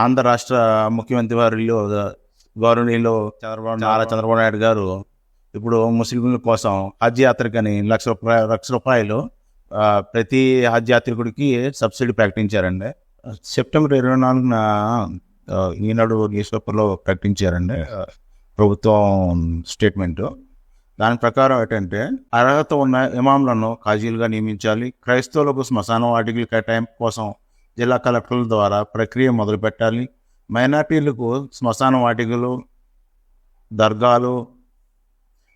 ఆంధ్ర రాష్ట్ర ముఖ్యమంత్రి వారిలో గౌరవనీయులు చంద్రబాబు నారా చంద్రబాబు. నాయుడు గారు ఇప్పుడు ముస్లింల కోసం హజ్ యాత్రకని లక్ష రూపాయ లక్ష రూపాయలు ప్రతి హజ్ యాత్రికుడికి సబ్సిడీ ప్రకటించారండి. సెప్టెంబర్ ఇరవై నాలుగున ఈనాడు న్యూస్ పేపర్లో ప్రకటించారండి ప్రభుత్వం స్టేట్మెంట్. దాని ప్రకారం ఏంటంటే అర్హత ఉన్న ఇమాంలను కాజీలుగా నియమించాలి. క్రైస్తవులకు శ్మశాన వాటికల కేటాయింపు కోసం జిల్లా కలెక్టర్ల ద్వారా ప్రక్రియ మొదలుపెట్టాలి. మైనార్టీలకు శ్మశాన వాటికలు దర్గాలు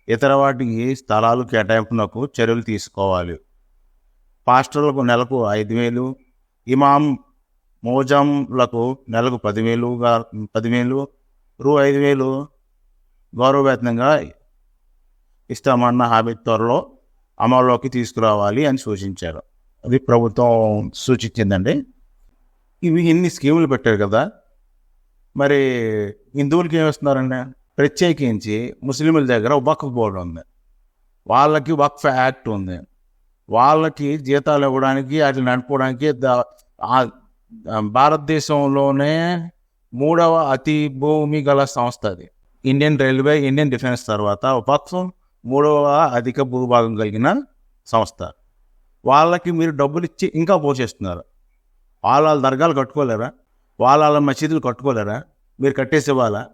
ఇతర వాటికి స్థలాలు కేటాయింపునకు చర్యలు తీసుకోవాలి. పాస్టర్లకు నెలకు ఐదు వేలు ఇమాం మోజంలకు నెలకు పదివేలుగా పదివేలు రూ ఐదు వేలు గౌరవవేతనంగా ఇస్తామన్న హామీ త్వరలో అమల్లోకి తీసుకురావాలి అని సూచించారు. అది ప్రభుత్వం సూచించిందండి. ఇవి ఇన్ని స్కీములు పెట్టారు కదా? మరి హిందువులకి ఏమిస్తున్నారండి ప్రత్యేకించి ముస్లింల దగ్గర వక్ఫ్ బోర్డు ఉంది. వాళ్ళకి వక్ఫ్ యాక్ట్ ఉంది. వాళ్ళకి జీతాలు ఇవ్వడానికి వాటిని నడుపుకోవడానికి భారతదేశంలోనే మూడవ అతి భూమి గల సంస్థ అది. ఇండియన్ రైల్వే ఇండియన్ డిఫెన్స్ తర్వాత వక్ఫ్ మూడవ అధిక భూభాగం కలిగిన సంస్థ. వాళ్ళకి మీరు డబ్బులు ఇచ్చి ఇంకా పోషిస్తున్నారు. వాళ్ళ వాళ్ళ దర్గాలు కట్టుకోలేరా? వాళ్ళ మసీదులు కట్టుకోలేరా? మీరు కట్టేసి ఇవ్వాలా